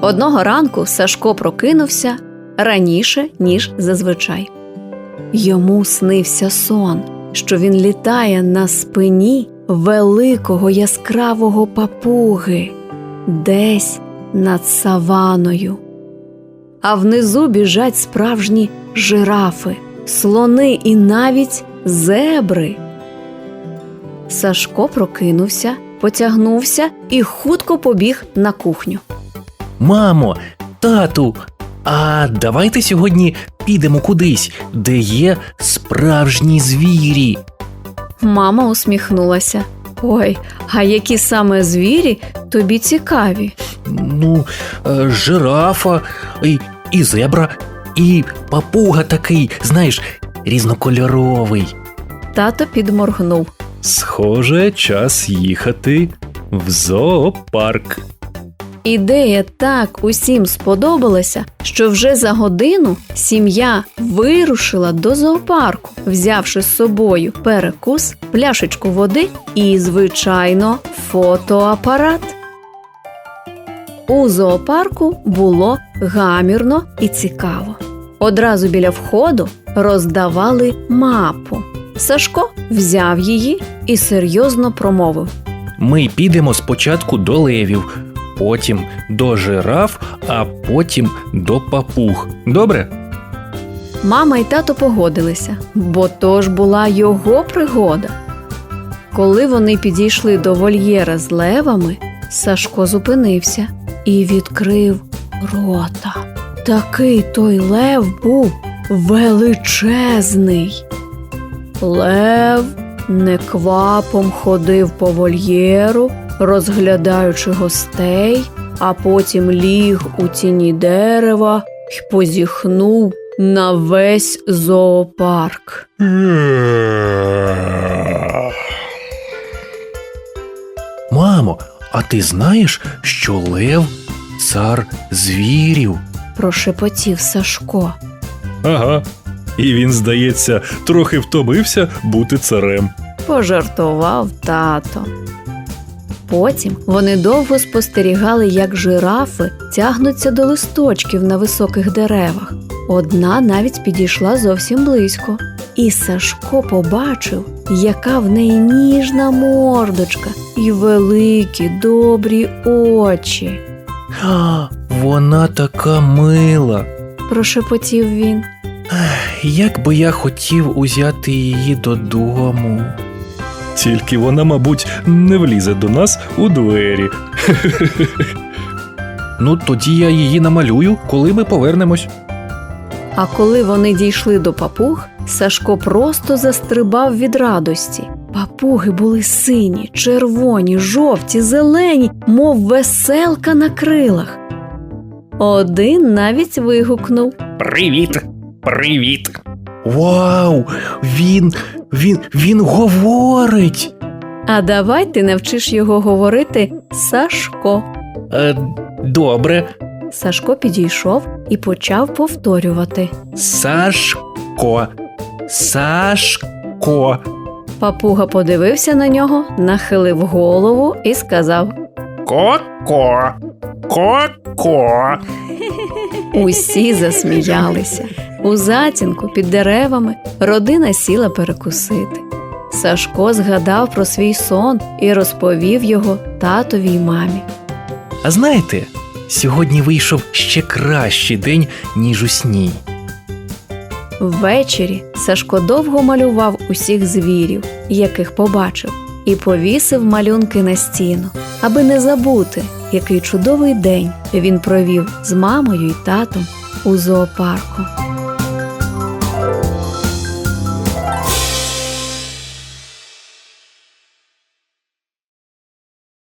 Одного ранку Сашко прокинувся раніше, ніж зазвичай. Йому снився сон, що він літає на спині великого яскравого папуги десь над саваною. А внизу біжать справжні жирафи, слони і навіть зебри. Сашко прокинувся, потягнувся і хутко побіг на кухню. Мамо, тату, а давайте сьогодні підемо кудись, де є справжні звірі. Мама усміхнулася. Ой, а які саме звірі тобі цікаві? Ну, е, жирафа, і, і зебра, і папуга такий, знаєш, різнокольоровий. Тато підморгнув. Схоже, час їхати в зоопарк. Ідея так усім сподобалася, що вже за годину сім'я вирушила до зоопарку, взявши з собою перекус, пляшечку води і, звичайно, фотоапарат. У зоопарку було гамірно і цікаво. Одразу біля входу роздавали мапу. Сашко взяв її і серйозно промовив. Ми підемо спочатку до левів, потім до жираф, а потім до папуг. Добре? Мама й тато погодилися, бо то ж була його пригода. Коли вони підійшли до вольєра з левами, Сашко зупинився і відкрив рота. Такий той лев був величезний. Лев неквапом ходив по вольєру, розглядаючи гостей, а потім ліг у тіні дерева й позіхнув на весь зоопарк. Мамо, а ти знаєш, що лев цар звірів? Прошепотів Сашко. Ага. І він, здається, трохи втомився бути царем. Пожартував тато. Потім вони довго спостерігали, як жирафи тягнуться до листочків на високих деревах. Одна навіть підійшла зовсім близько, і Сашко побачив, яка в неї ніжна мордочка і великі добрі очі. А, вона така мила. Прошепотів він. Як би я хотів узяти її додому. Тільки вона, мабуть, не влізе до нас у двері. Ну, тоді я її намалюю, коли ми повернемось. А коли вони дійшли до папуг, Сашко просто застрибав від радості. Папуги були сині, червоні, жовті, зелені, мов веселка на крилах. Один навіть вигукнув. Привіт! Привіт! Вау! Він. він. він говорить. А давай ти навчиш його говорити Сашко. Е, добре, Сашко підійшов і почав повторювати. Сашко. Сашко. Папуга подивився на нього, нахилив голову і сказав: Ко-ко. Ко-ко. Усі засміялися. У затінку під деревами родина сіла перекусити. Сашко згадав про свій сон і розповів його татові й мамі. А знаєте, сьогодні вийшов ще кращий день, ніж у сні. Ввечері Сашко довго малював усіх звірів, яких побачив, і повісив малюнки на стіну, аби не забути, який чудовий день він провів з мамою й татом у зоопарку.